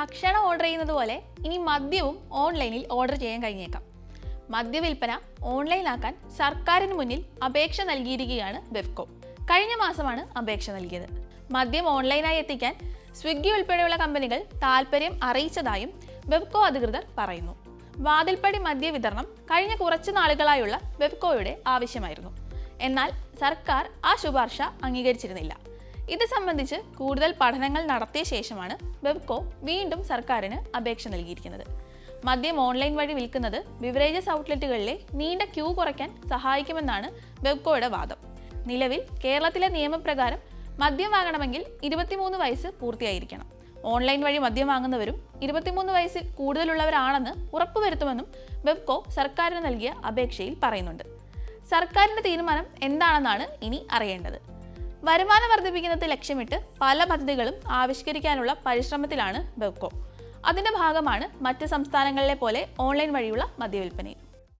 ഭക്ഷണം ഓർഡർ ചെയ്യുന്നത് പോലെ ഇനി മദ്യവും ഓൺലൈനിൽ ഓർഡർ ചെയ്യാൻ കഴിഞ്ഞേക്കാം. മദ്യവിൽപ്പന ഓൺലൈനാക്കാൻ സർക്കാരിന് മുന്നിൽ അപേക്ഷ നൽകിയിരിക്കുകയാണ് ബെഫ്കോ കഴിഞ്ഞ മാസമാണ് അപേക്ഷ നൽകിയത്. മദ്യം ഓൺലൈനായി എത്തിക്കാൻ സ്വിഗ്ഗി ഉൾപ്പെടെയുള്ള കമ്പനികൾ താൽപ്പര്യം അറിയിച്ചതായും വെബ്കോ അധികൃതർ പറയുന്നു. വാതിൽപ്പടി മദ്യ വിതരണം കഴിഞ്ഞ കുറച്ച് നാളുകളായുള്ള വെബ്കോയുടെ ആവശ്യമായിരുന്നു. എന്നാൽ സർക്കാർ ആ ശുപാർശ അംഗീകരിച്ചിരുന്നില്ല. ഇത് സംബന്ധിച്ച് കൂടുതൽ പഠനങ്ങൾ നടത്തിയ ശേഷമാണ് വെബ്കോ വീണ്ടും സർക്കാരിന് അപേക്ഷ നൽകിയിരിക്കുന്നത്. മദ്യം ഓൺലൈൻ വഴി വിൽക്കുന്നത് ബിവറേജസ് ഔട്ട്ലെറ്റുകളിലെ നീണ്ട ക്യൂ കുറയ്ക്കാൻ സഹായിക്കുമെന്നാണ് വെബ്കോയുടെ വാദം. നിലവിൽ കേരളത്തിലെ നിയമപ്രകാരം മദ്യം വാങ്ങണമെങ്കിൽ ഇരുപത്തിമൂന്ന് വയസ്സ് പൂർത്തിയായിരിക്കണം. ഓൺലൈൻ വഴി മദ്യം വാങ്ങുന്നവരും ഇരുപത്തിമൂന്ന് വയസ്സിൽ കൂടുതലുള്ളവരാണെന്ന് ഉറപ്പുവരുത്തുമെന്നും വെബ്കോ സർക്കാരിന് നൽകിയ അപേക്ഷയിൽ പറയുന്നുണ്ട്. സർക്കാരിന്റെ തീരുമാനം എന്താണെന്നാണ് ഇനി അറിയേണ്ടത്. വരുമാനം വർദ്ധിപ്പിക്കുന്നത് ലക്ഷ്യമിട്ട് പല പദ്ധതികളും ആവിഷ്കരിക്കാനുള്ള പരിശ്രമത്തിലാണ് ബെവ്കോ. അതിന്റെ ഭാഗമാണ് മറ്റ് സംസ്ഥാനങ്ങളിലെ പോലെ ഓൺലൈൻ വഴിയുള്ള മദ്യവിൽപ്പനയും.